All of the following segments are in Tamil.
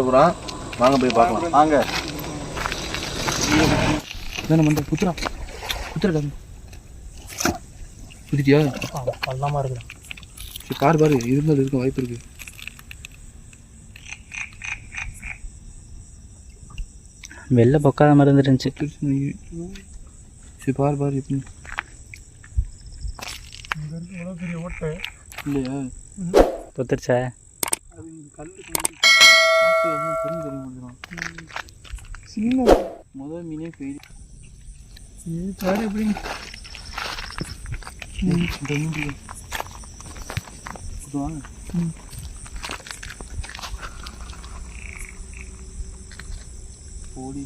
போகிறோம் வாங்க போய் பார்க்கலாம். வாங்க. தானே மண்டை குத்துறா. குத்துறா குத்திட்டியா? பள்ளமாக இருக்குடா. சரி பாரு பாரு. இருந்தால் இருக்கும் வாய்ப்பு இருக்கு. வெளில பொக்காத மாதிரி இருந்துருந்துச்சு. சரி பாரு பாரு எப்படி. இவ்வளோ பெரிய ஓட்டை. இல்லையா? பொத்துருச்சா அது கல் தெரியும் தெரியும் சின்ன முதல் மீனே ஃபெயில் பாரு எப்படி வாங்க ஓடி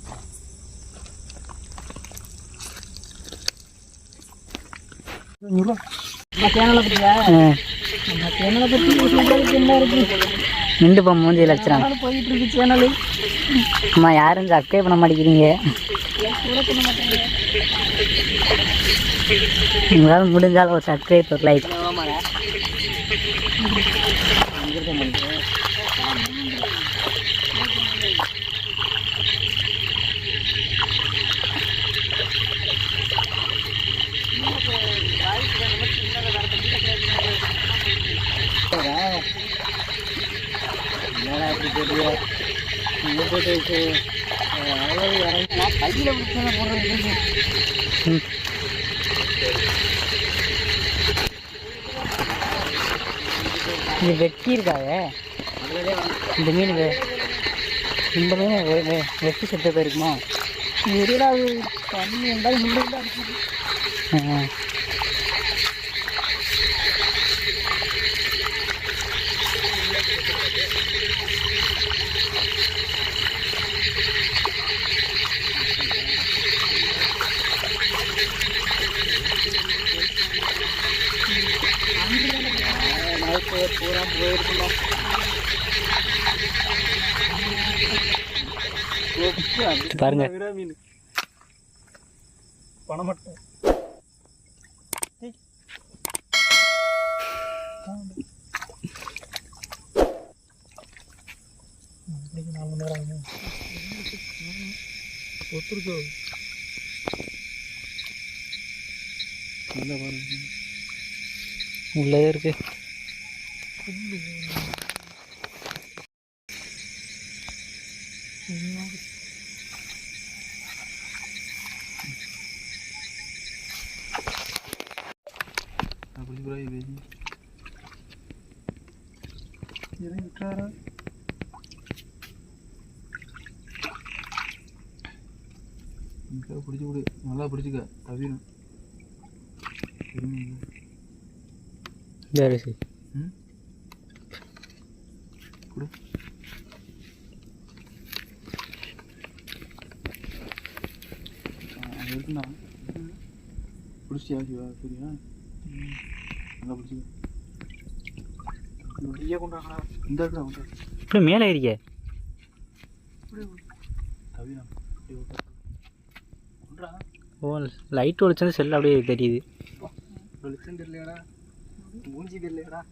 நின்று போ மூஞ்சி லட்சணம் போயிட்டு இருக்கு சேனலு அம்மா யாரும் சப்ஸ்கிரைப் பண்ண மாட்டேங்கிறீங்க. உங்களால் முடிஞ்சால் ஒரு சப்ஸ்கிரைப் ஒரு லைக் இது வெட்டி இருக்காவே இந்த மீன் வெ- இந்த மீன் வெட்டி செத்து போயிருக்குமா? எரியடா தண்ணி இருந்தாலும் முள்ளு ஆ. பாருங்க பணமட்டை நாலு மணி நேரம் ஆகும் ஒத்துருக்கோ உள்ளதே இருக்கு அப்படி கூட இது இறங்கி விட்டாரா இங்கே பிடிச்சி விடு நல்லா பிடிச்சிக்க தவிரும் சரி சரி ம் கொடு இருக்குண்ணா பிடிச்சியா சிவா சரியா நல்லா கொண்டு இப்படி மேலே கொண்டா ஓ லைட் ஒழிச்சது செல் அப்படியே தெரியுது வெளிச்சம் தெரியலையாடா மூஞ்சி தெரியலையாடா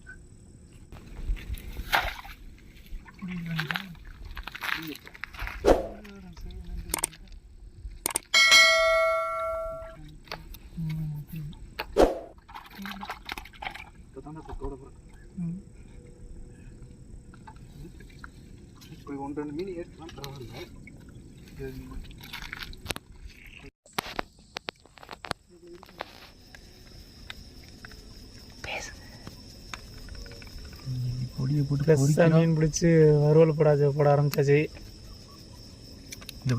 இப்போதான் கொத்தோட போகிறேன் இப்போ ஒன்று ரெண்டு மீன் ஏற்றலாம் பரவாயில்ல பொடியை போட்டு மீன் பிடிச்சி வறுவல் போடாது போட ஆரம்பிச்சாச்சு. இந்த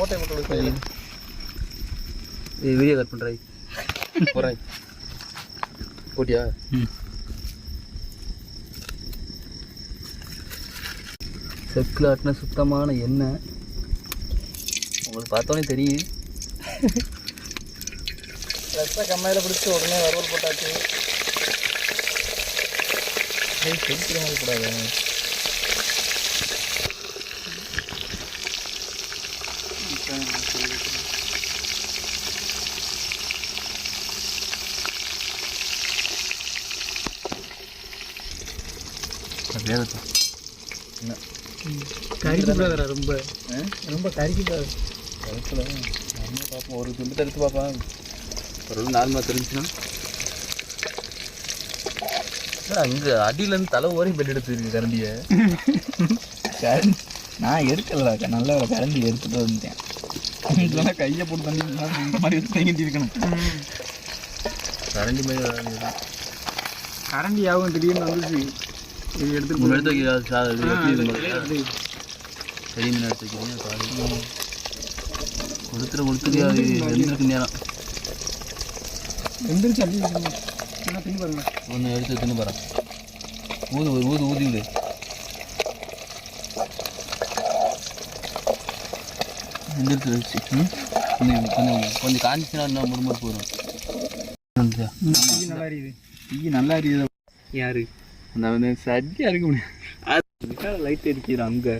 ஓட்டை விடு வீடியோ கட் பண்ணுறாய் போகிறாய் போட்டியா. செக்கில் ஆட்டின சுத்தமான எண்ணெய். உங்களுக்கு பார்த்தோன்னே தெரியும். ரசம் கம்மையில் பிடிச்சி உடனே வறுவல் போட்டாச்சு. கூடாது வேகத்தை கறிக்கு கூடாதுடா ரொம்ப? ரொம்ப கறிக்கு கூடாது கருத்தில் நம்ம பார்ப்போம். ஒரு துண்டு எடுத்து பார்ப்போம். ஒரு நார்மலாக தெரிஞ்சுன்னா அங்கே அடியிலேருந்து தலை ஓரி பெட் எடுத்துருக்கு கரண்டியை? கரண்டி. நான் எடுக்கல நல்ல வேலை கரண்டி எடுத்துட்டு வந்துட்டேன். இல்லைன்னா கையை போட்டு தண்ணி இந்த மாதிரி எடுத்து தங்கிட்டு இருக்கணும். கரண்டி மாதிரி கரண்டி ஆகும் திடீர்னு வந்துச்சு. இது எடுத்து இது போய் மாதிரி பெரிய மீன் சாரி கொடுத்துட அது நேரம் வைக்கணும். என்ன பின் பாருங்க ஒன்று எடுத்து தின்னு ஊது ஊது ஊதி விடு ம்? கொஞ்சம் கொஞ்சம் கொஞ்சம் காஞ்சிச்சுன்னா இன்னும் முறுமுறுப்பு வரும் நல்லா இருக்குது நல்லா இருக்குது யாரு அந்த வந்து சட்டியாக இருக்க முடியாது. லைட் அடிக்கிற அங்கே.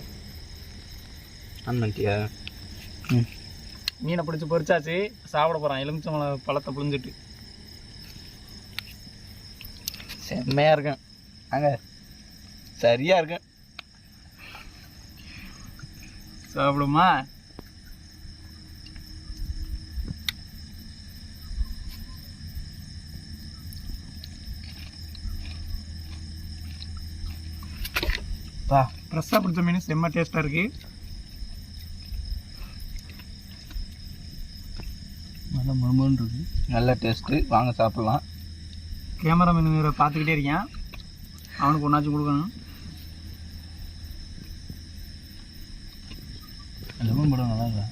அண்ணன்ட்டியா? மீனை பிடிச்சி பொரிச்சாச்சு. சாப்பிட போகிறான் எலுமிச்சம்பழம் பழத்தை புழிஞ்சிட்டு. செம்மையா இருக்கேன். அங்க சரியா இருக்கேன். சாப்பிடுமா? வா. ஃப்ரெஷ்ஷாக பிடிச்ச மீன் செம்ம டேஸ்ட்டாக இருக்குது நல்லா முறுமுறுன்னு இருக்கு. நல்ல டேஸ்ட்டு வாங்க சாப்பிடலாம். கேமரா மீன் வேறு பார்த்துக்கிட்டே இருக்கேன் அவனுக்கு ஒன்றாச்சும் கொடுக்கணும். லெமன் படம் நல்லா இருக்கா?